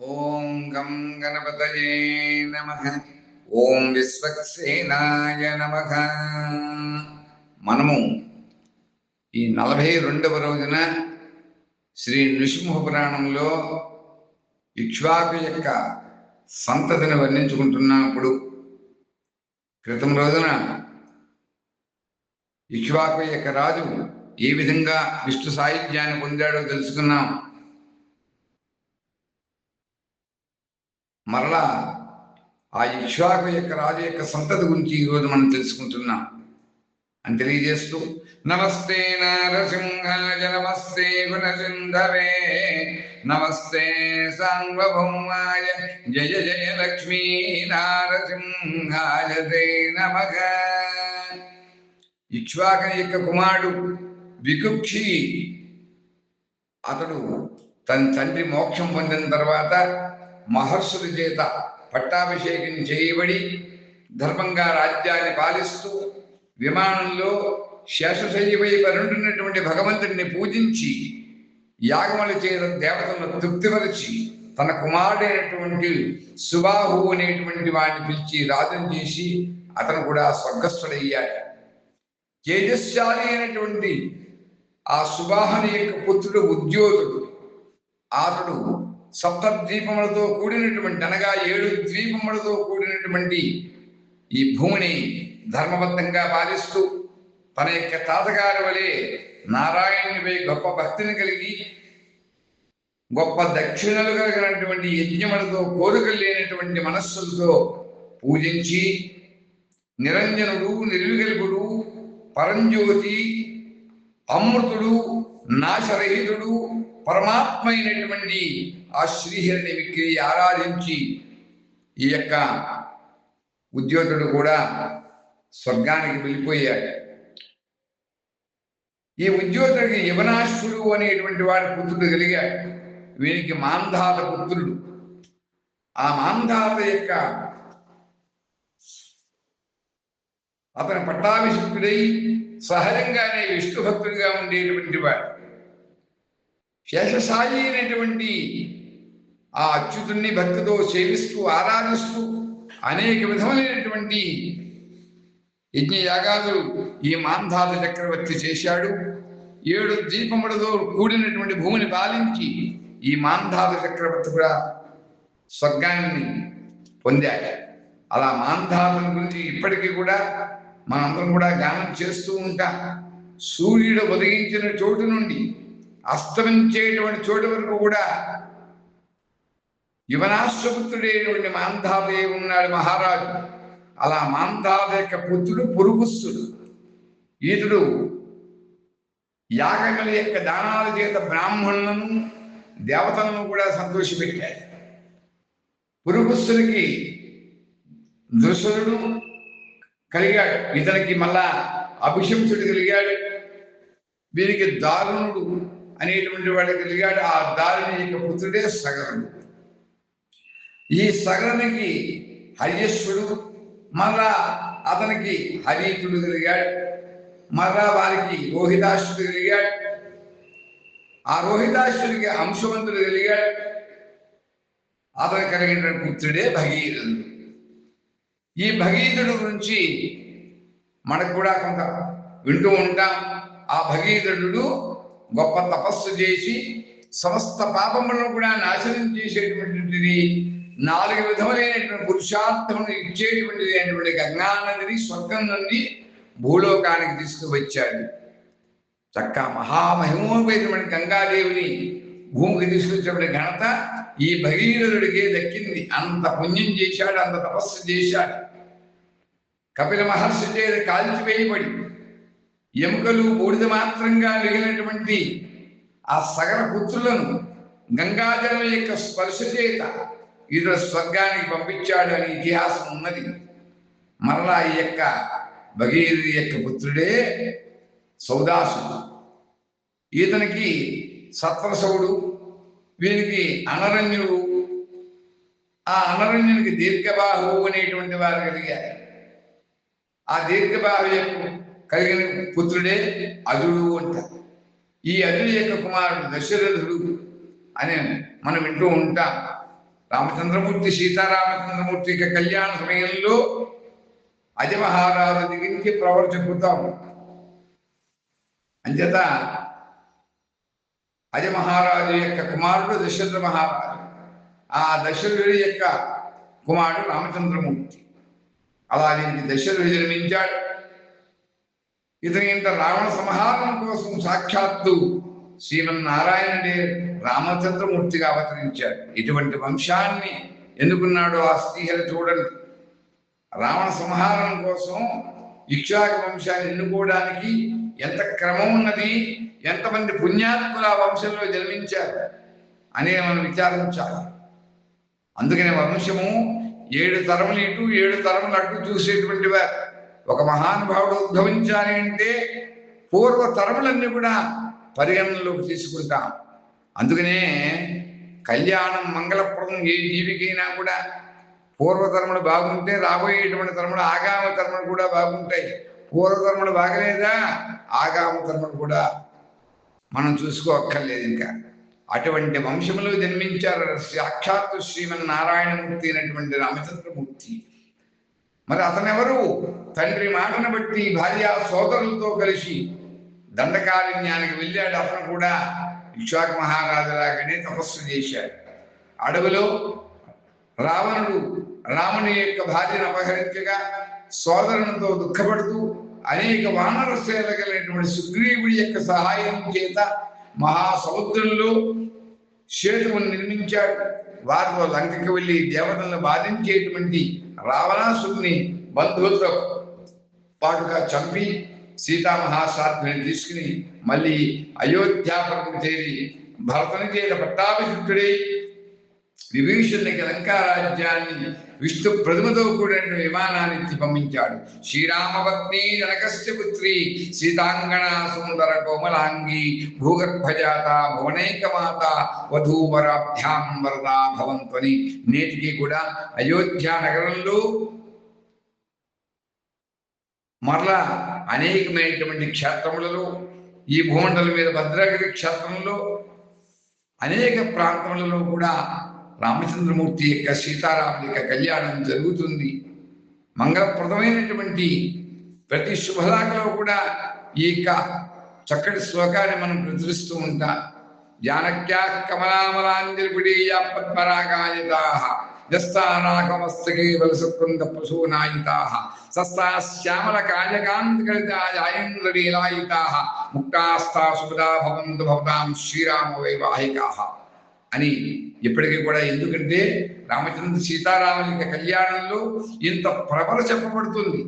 ఓం గం గణపతయే నమ. ఓం విశ్వక్సేనాయ నమ. మనము ఈ నలభై రెండవ రోజున శ్రీ నృసింహ పురాణంలో ఇక్ష్వాకు యొక్క సంతతిని వర్ణించుకుంటున్నప్పుడు క్రితం రోజున ఇక్ష్వాకు యొక్క రాజు ఏ విధంగా విష్ణు సాహిత్యాన్ని పొందాడో తెలుసుకున్నాం. మరలా ఆ ఇక్ష్వాకు యొక్క రాజు యొక్క సంతతి గురించి ఈరోజు మనం తెలుసుకుంటున్నాం. అని తెలియజేస్తూ నమస్తే నరసింహ నమస్తే గుణసింధవే నమస్తే సాంగభౌమాయ జయ జయ లక్ష్మీ నారసింహాయ తే నమః. ఇక్ష్వాక యొక్క కుమారుడు వికుక్షి అతడు తన తండ్రి మోక్షం పొందిన తర్వాత మహర్షుల చేత పట్టాభిషేకం చేయబడి ధర్మంగా రాజ్యాన్ని పాలిస్తూ విమానంలో శేషశయ్యపై పరుంటున్నటువంటి భగవంతుడిని పూజించి యాగముల చేత దేవతలను తృప్తిపరిచి తన కుమారుడైనటువంటి సుబాహు అనేటువంటి వాడిని పిలిచి రాజం చేసి అతను కూడా స్వర్గస్థుడయ్యాడు. తేజస్శాలి అయినటువంటి ఆ సుబాహుని యొక్క పుత్రుడు ఉద్యోగుడు అతడు సప్త ద్వీపములతో కూడినటువంటి అనగా ఏడు ద్వీపములతో కూడినటువంటి ఈ భూమిని ధర్మబద్ధంగా పాలిస్తూ తన యొక్క తాతగారి వలె నారాయణునిపై గొప్ప భక్తిని కలిగి గొప్ప దక్షిణలు కలిగినటువంటి యజ్ఞములతో కోరికలు లేనటువంటి మనస్సులతో పూజించి నిరంజనుడు నిర్వికల్పుడు పరంజ్యోతి అమృతుడు నాశరహితుడు పరమాత్మ అయినటువంటి ఆ శ్రీహరిని విక్రి ఆరాధించి ఈ యొక్క ఉద్యోగుడు కూడా స్వర్గానికి వెళ్ళిపోయాడు. ఈ ఉద్యోగుడికి యవనాశ్వరుడు అనేటువంటి వాడి పుత్రుడు కలిగాడు. వీనికి మాంధాత పుత్రుడు. ఆ మాంధాత యొక్క అతను పట్టాభిషిక్తుడై సహజంగానే విష్ణు భక్తుడిగా ఉండేటువంటి వాడు. శేషసాయి అయినటువంటి ఆ అచ్యుతుణ్ణి భక్తితో సేవిస్తూ ఆరాధిస్తూ అనేక విధములైనటువంటి యజ్ఞ యాగాలు ఈ మాంధాత చక్రవర్తి చేశాడు. ఏడు దీపములతో కూడినటువంటి భూమిని పాలించి ఈ మాంధాత చక్రవర్తి కూడా స్వర్గాన్ని పొందాడు. అలా మాంధాతం గురించి ఇప్పటికీ కూడా మనందరం కూడా గానం చేస్తూ ఉంటాం. సూర్యుడు ఉదయించిన చోటు నుండి అస్తమించేటువంటి చోటు వరకు కూడా యువనాశ్వపుత్రుడైనటువంటి మాంధాదే ఉన్నాడు మహారాజు. అలా మాంధాద యొక్క పుత్రుడు పురుగుస్తుడు ఈతుడు యాగముల యొక్క దానాల చేత బ్రాహ్మణులను దేవతలను కూడా సంతోషపెట్టాడు. పురుగుస్తుడికి దృశ్యుడు కలిగాడు. ఇతనికి మళ్ళా అభిశంసుడు కలిగాడు. వీరికి దారుణుడు అనేటువంటి వాడు కలిగాడు ఆ దారిని యొక్క పుత్రుడే సగరుడు ఈ సగరునికి హరియశ్వరుడు మళ్ళా అతనికి హరీతుడు కలిగాడు మళ్ళా వారికి రోహిదాసుడు కలిగాడు ఆ రోహిదాసుడికి అంశవంతుడు కలిగాడు అతను కలిగిన పుత్రుడే భగీరథుడు. ఈ భగీరథుడు గురించి మనకు కూడా కొంత వింటూ ఉంటాం. ఆ భగీరథుడు గొప్ప తపస్సు చేసి సమస్త పాపములను కూడా నాశనం చేసేటువంటిది నాలుగు విధములైనటువంటి పురుషార్థమును ఇచ్చేటువంటిది అయినటువంటి గంగానదిని స్వర్గం నుండి భూలోకానికి తీసుకువచ్చాడు. చక్క మహామహిమోపేతమైన గంగాదేవిని భూమికి తీసుకొచ్చినటువంటి ఘనత ఈ భగీరథుడికే దక్కింది. అంత పుణ్యం చేశాడు అంత తపస్సు చేశాడు. కపిల మహర్షి చేత కాల్చివేయబడి ఎముకలు బూడిద మాత్రంగా మిగిలినటువంటి ఆ సగర పుత్రులను గంగాజలం యొక్క స్పర్శ చేత ఇతర స్వర్గానికి పంపించాడు అని ఇతిహాసం ఉన్నది. మరలా ఈ యొక్క భగీరథి యొక్క పుత్రుడే సౌదాసుడు. ఈతనికి సత్వసవుడు వీరికి అనరణ్యుడు. ఆ అనరణ్యునికి దీర్ఘబాహువు అనేటువంటి వారు కలిగారు. ఆ దీర్ఘబాహు యొక్క కలిగిన పుత్రుడే అదుడు అంటారు. ఈ అదుడు యొక్క కుమారుడు దశరథుడు అని మనం వింటూ ఉంటాం. రామచంద్రమూర్తి సీతారామచంద్రమూర్తి యొక్క కళ్యాణ సమయంలో అజమహారాజు దిగించి ప్రవర్చకుతాం అంచేత అజమహారాజు యొక్క కుమారుడు దశరథ మహారాజు. ఆ దశరథుడి యొక్క కుమారుడు రామచంద్రమూర్తి. అలా దీనికి దశరథుడు జన్మించాడు. ఇతని ఇంత రావణ సంహారం కోసం సాక్షాత్తు శ్రీమన్నారాయణుడే రామచంద్రమూర్తిగా అవతరించాడు. ఇటువంటి వంశాన్ని ఎన్నుకున్నాడు ఆ శ్రీహర చూడండి. రావణ సంహారం కోసం ఇక్షాక వంశాన్ని ఎన్నుకోవడానికి ఎంత క్రమం ఉన్నది ఎంతమంది పుణ్యాత్ములు ఆ వంశంలో జన్మించారు అనే మనం విచారించాలి. అందుకనే వంశము ఏడు తరములు ఇటు ఏడు తరములు అటు చూసేటువంటి వారు ఒక మహానుభావుడు ఉద్భవించాలి అంటే పూర్వ తరములన్నీ కూడా పరిగణనలోకి తీసుకుంటాం. అందుకనే కళ్యాణం మంగళప్రదం ఏ జీవికైనా కూడా పూర్వతరములు బాగుంటే రాబోయేటువంటి తరములు ఆగామ తరములు కూడా బాగుంటాయి. పూర్వతరములు బాగలేదా? ఆగామ తరములు కూడా మనం చూసుకోక్కర్లేదు ఇంకా. అటువంటి వంశములు జన్మించారు. సాక్షాత్తు శ్రీమన్నారాయణమూర్తి అయినటువంటి రామచంద్రమూర్తి. మరి అతనెవరు? తండ్రి మాటను బట్టి భార్య సోదరులతో కలిసి దండకారణ్యానికి వెళ్ళాడు. అతను కూడా ఇక్ష్వాక మహారాజులాగానే తపస్సు చేశాడు. అడవిలో రావణుడు రాముని యొక్క భార్యను అపహరించగా సోదరునితో దుఃఖపడుతూ అనేక వానర సేన కలిగినటువంటి సుగ్రీవుడి యొక్క సహాయం చేత మహాసముద్రంలో సేతువును నిర్మించాడు. వారితో లంకకి వెళ్ళి దేవతలను బాధించేటువంటి రావణాసుని బంధువులతో పాటుగా చంపి సీతామహాసాధ్విని తీసుకుని మళ్ళీ అయోధ్యాపురం చేరి భరతని చేత పట్టాభిషిక్తుడై విభీషణునికి లంకారాజ్యాన్ని విష్ణు ప్రథమతో కూడిన విమానాన్ని ఇచ్చి పంపించాడు. శ్రీరామపత్ని జనకస్య పుత్రి సీతాంగణ సుందర కోమలాంగి భూగర్భజాత భువనైకమాత వధూవరాభ్యాం వరదా భవంతుని. నేటికి కూడా అయోధ్య నగరంలో మరలా అనేకమైనటువంటి క్షేత్రములలో ఈ భూమండలం మీద భద్రగిరి క్షేత్రంలో అనేక ప్రాంతములలో కూడా రామచంద్రమూర్తి యొక్క సీతారాముల యొక్క కళ్యాణం జరుగుతుంది. మంగళప్రదమైనటువంటి ప్రతి శుభలాకలో కూడా ఈ యొక్క చక్కటి శ్లోకాన్ని మనం ప్రచురిస్తూ ఉంటాం. జానక్యా కమలామలాంజలిపుడీయ పద్మరాగాయతా జస్తానాకమస్తకే వలసకుంద పశూనాయితా సస్తా శ్యామల కాయకాంతకలితాయంద్రలీలాయితా ముక్తాస్తా సుభదా భవంతు భవతాం శ్రీరామ వైవాహికా. అని ఇప్పటికీ కూడా ఎందుకంటే రామచంద్ర సీతారాముల యొక్క కళ్యాణంలో ఇంత ప్రబల చెప్పబడుతుంది.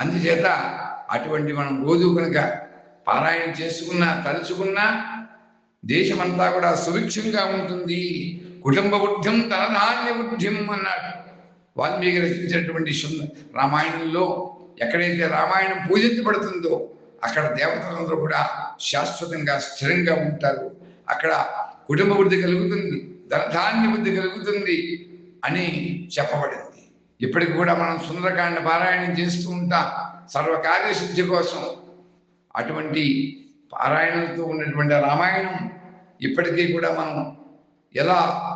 అందుచేత అటువంటి మనం రోజు కనుక పారాయణ చేసుకున్నా తలుచుకున్నా దేశమంతా కూడా సుభిక్షంగా ఉంటుంది. కుటుంబ బుద్ధిం తనధాన్య బుద్ధిం అన్నాడు. వాల్మీకి రచించినటువంటి రామాయణంలో ఎక్కడైతే రామాయణం పూజించబడుతుందో అక్కడ దేవతలందరూ కూడా శాశ్వతంగా స్థిరంగా ఉంటారు. అక్కడ కుటుంబ బుద్ధి కలుగుతుంది ధనధాన్య బుద్ధి కలుగుతుంది అని చెప్పబడింది. ఇప్పటికి కూడా మనం సుందరకాండ పారాయణం చేస్తూ ఉంటాం. సర్వకార్యసిద్ధి కోసం అటువంటి పారాయణంతో ఉన్నటువంటి రామాయణం ఇప్పటికీ కూడా మనం ఎలా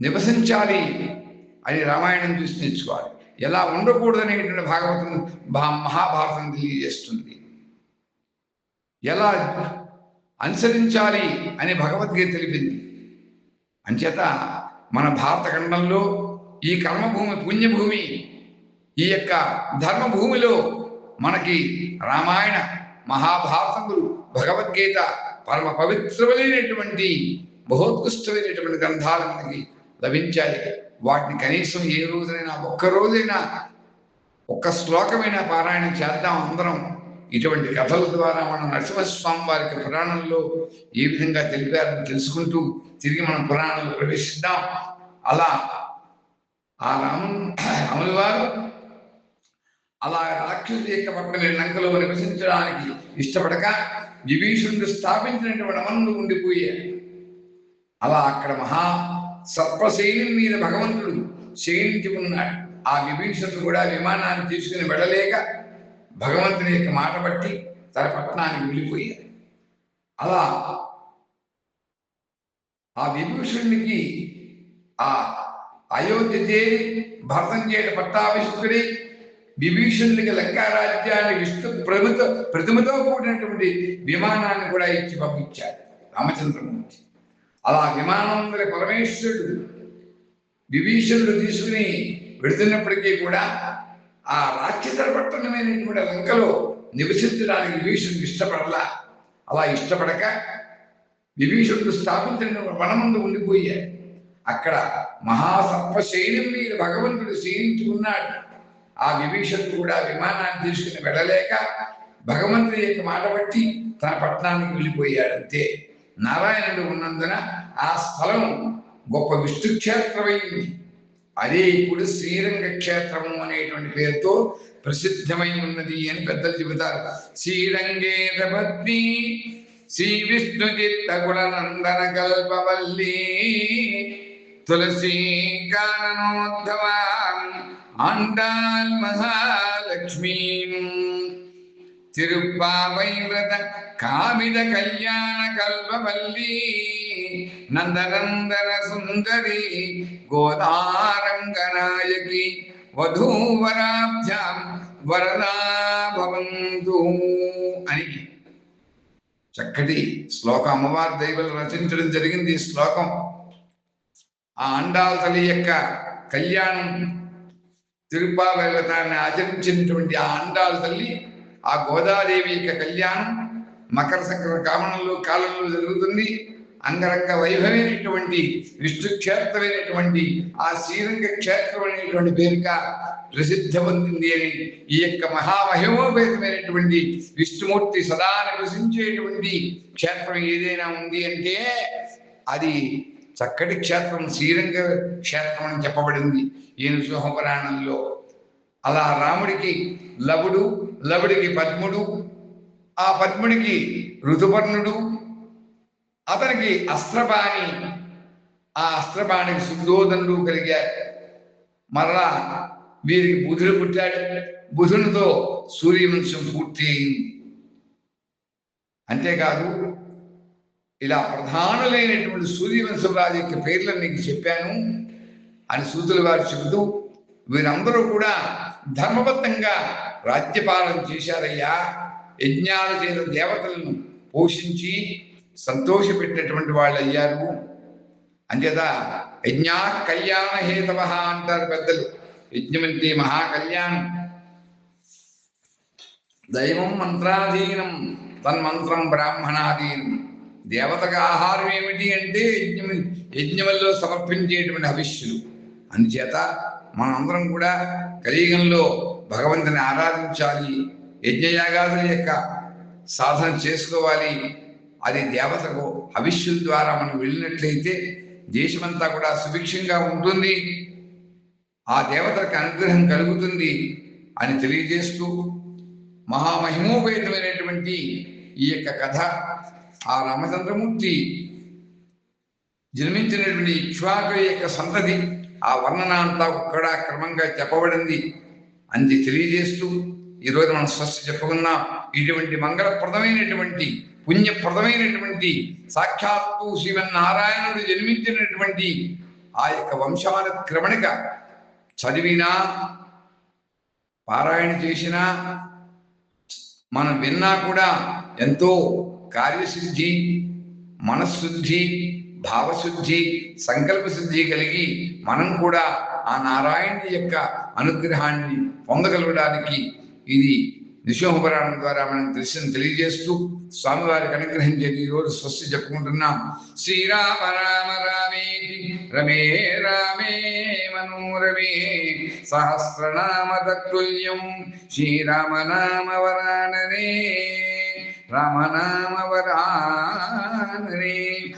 నివసించాలి అని రామాయణం చూసి నేర్చుకోవాలి. ఎలా ఉండకూడదనేటువంటి భాగవతం భా- మహాభారతం తెలియజేస్తుంది. ఎలా అనుసరించాలి అని భగవద్గీత తెలిపింది. అంచేత మన భారత ఖండంలో ఈ కర్మభూమి పుణ్యభూమి ఈ యొక్క ధర్మభూమిలో మనకి రామాయణ మహాభారతములు భగవద్గీత పరమ పవిత్రమైనటువంటి బహోత్కృష్టమైనటువంటి గ్రంథాలు మనకి లభించాయి. వాటిని కనీసం ఏ రోజైనా ఒక్క రోజైనా ఒక్క శ్లోకమైన పారాయణం చేద్దాం అందరం. ఇటువంటి కథల ద్వారా మనం నరసింహస్వామి వారికి పురాణంలో ఏ విధంగా తెలిపారని తెలుసుకుంటూ తిరిగి మనం పురాణంలో ప్రవేశిద్దాం. అలా ఆ రామ రాముల వారు అలా రాక్షసు యొక్క పక్కన లంకలో నివసించడానికి ఇష్టపడక విభీషణుడు స్థాపించినటువంటి వనములు ఉండిపోయాయి అలా అక్కడ మహా సర్పశైలి మీద భగవంతుడు శయించి ఉన్నాడు. ఆ విభీషణుడు కూడా విమానాన్ని తీసుకుని వెళ్ళలేక భగవంతుని యొక్క మాట బట్టి తన పట్టణానికి వెళ్ళిపోయారు అలా ఆ విభూషణునికి ఆ అయోధ్య చేరి భరతం చేయట పట్టాభిషిక్తుడి విభీషణుడికి లంకారాజ్యాన్ని విష్ణు ప్రమిత ప్రతిమతో కూడినటువంటి విమానాన్ని కూడా ఇచ్చి పంపించాడు రామచంద్రమూర్తి. అలా విమానం పరమేశ్వరుడు విభీషణుడు తీసుకుని వెడుతున్నప్పటికీ కూడా ఆ రాక్షస పట్టణమైనటువంటి లంకలో నివసించడానికి విభీషణుడు ఇష్టపడలా. అలా ఇష్టపడక విభీషణుడు స్థాపించిన వనమందు ఉండిపోయాయి అక్కడ మహాసర్పశైలం మీద భగవంతుడు శయనించుకున్నాడు ఆ విభీషణుడు కూడా విమానాన్ని తీసుకుని వెళ్ళలేక భగవంతుడి యొక్క మాట బట్టి తన పట్టణానికి వెళ్ళిపోయాడంతే నారాయణుడు ఉన్నందున ఆ స్థలం గొప్ప విష్ణుక్షేత్రమైంది. అదే ఇప్పుడు శ్రీరంగ క్షేత్రము అనేటువంటి పేరుతో ప్రసిద్ధమై ఉన్నది అని పెద్దలు చెబుతారు. శ్రీరంగే శ్రీ విష్ణు చిత్త గుణనందన కల్పవల్లి తులసి గాననోద్ధవాన్ ఆండాల్ మహాలక్ష్మీ. తిరుప్పావై వ్రత కామిద కళ్యాణ కల్పవల్లి నందనందన సుందరి గోదారంగనాయకి వధూవరాభ్యాం వరదా భవంతు అని చక్కటి శ్లోకం అమ్మవారి దైవలు రచించడం జరిగింది ఈ శ్లోకం. ఆ అండాల తల్లి యొక్క కళ్యాణం తిరుపావైవతాన్ని ఆచరించినటువంటి ఆ అండాల తల్లి ఆ గోదాదేవి యొక్క కళ్యాణం మకర సంక్రాంతి కామనంలో కాలంలో జరుగుతుంది. అంగరంగ వైభవమైనటువంటి విష్ణు క్షేత్రమైనటువంటి ఆ శ్రీరంగ క్షేత్రం అనేటువంటి పేరుగా ప్రసిద్ధి పొందింది అని ఈ యొక్క మహామహిమోపేతమైనటువంటి విష్ణుమూర్తి సదా నివసించేటువంటి క్షేత్రం ఏదైనా ఉంది అంటే అది చక్కటి క్షేత్రం శ్రీరంగ క్షేత్రం అని చెప్పబడింది. ఈ సింహపురాణంలో అలా రాముడికి లవుడు లవుడికి పద్ముడు ఆ పద్ముడికి ఋతుపర్ణుడు అతనికి అస్త్రబాణి ఆ అస్త్రబాణికి సుద్దోదనుడు కలిగారు మరలా వీరికి బుధుడు పుట్టాడు. బుధునితో సూర్యవంశం పూర్తి అయింది అంతేకాదు ఇలా ప్రధానులైనటువంటి సూర్యవంశం రాజు యొక్క పేర్లను నీకు చెప్పాను. అని సూతులు వారు చెబుతూ వీరందరూ కూడా ధర్మబద్ధంగా రాజ్యపాలన చేశారయ్యా. యజ్ఞాలు చేత దేవతలను పోషించి సంతోషపెట్టినటువంటి వాళ్ళు అయ్యారు అంచేత యజ్ఞా కళ్యాణ హేతవ అంటారు పెద్దలు. యజ్ఞమంటే మహాకళ్యాణం. దైవం మంత్రాధీనం తన్మంత్రం బ్రాహ్మణాధీనం. దేవతకు ఆహారం ఏమిటి అంటే యజ్ఞం యజ్ఞంలో సమర్పించేటువంటి హవిష్యులు. అందుచేత మనందరం కూడా కలియుగంలో భగవంతుని ఆరాధించాలి యజ్ఞయాగాదుల యొక్క సాధన చేసుకోవాలి. అది దేవతకు హవిష్యుల ద్వారా మనం వెళ్ళినట్లయితే దేశమంతా కూడా సుభిక్షంగా ఉంటుంది. ఆ దేవతలకు అనుగ్రహం కలుగుతుంది అని తెలియజేస్తూ మహామహిమోపేతమైనటువంటి ఈ యొక్క కథ ఆ రామచంద్రమూర్తి జన్మించినటువంటి ఇక్ష్వాకు యొక్క సంతతి ఆ వర్ణన అంతా కూడా క్రమంగా చెప్పబడింది. అని తెలియజేస్తూ ఈరోజు మనం స్పష్ట చెప్పుకున్నాం ఇటువంటి మంగళప్రదమైనటువంటి పుణ్యప్రదమైనటువంటి సాక్షాత్తు శివనారాయణుడు జన్మించినటువంటి ఆ యొక్క వంశానుక్రమణిక చదివినా పారాయణ చేసినా మనం విన్నా కూడా ఎంతో కార్యశుద్ధి మనశుద్ధి భావశుద్ధి సంకల్ప శుద్ధి కలిగి మనం కూడా ఆ నారాయణుడి యొక్క అనుగ్రహాన్ని పొందగలగడానికి ఇది నిశోహపురాణం ద్వారా మనం దృశ్యం తెలియజేస్తూ స్వామివారికి అనుగ్రహం చేసి ఈరోజు స్వస్తి చెప్పుకుంటున్నాం. శ్రీరామ రామ రామేతి రమే రామే మనోరమే సహస్రనామ తత్తుల్యం. శ్రీరామ నామ వరాననే రామనామవరానరే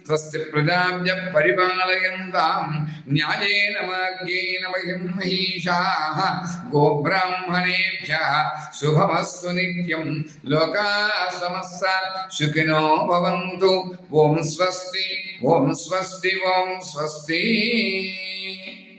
స్వస్తి ప్రజాభ్య పరిపాలయంతాం న్యాయేన మార్గేణ వయం మహిషాః గోబ్రాహ్మణేభ్య శుభమస్తు నిత్యం లోకా సమస్త సుఖినో భవంతు ఓం స్వస్తి ఓం స్వస్తి ఓం స్వస్తి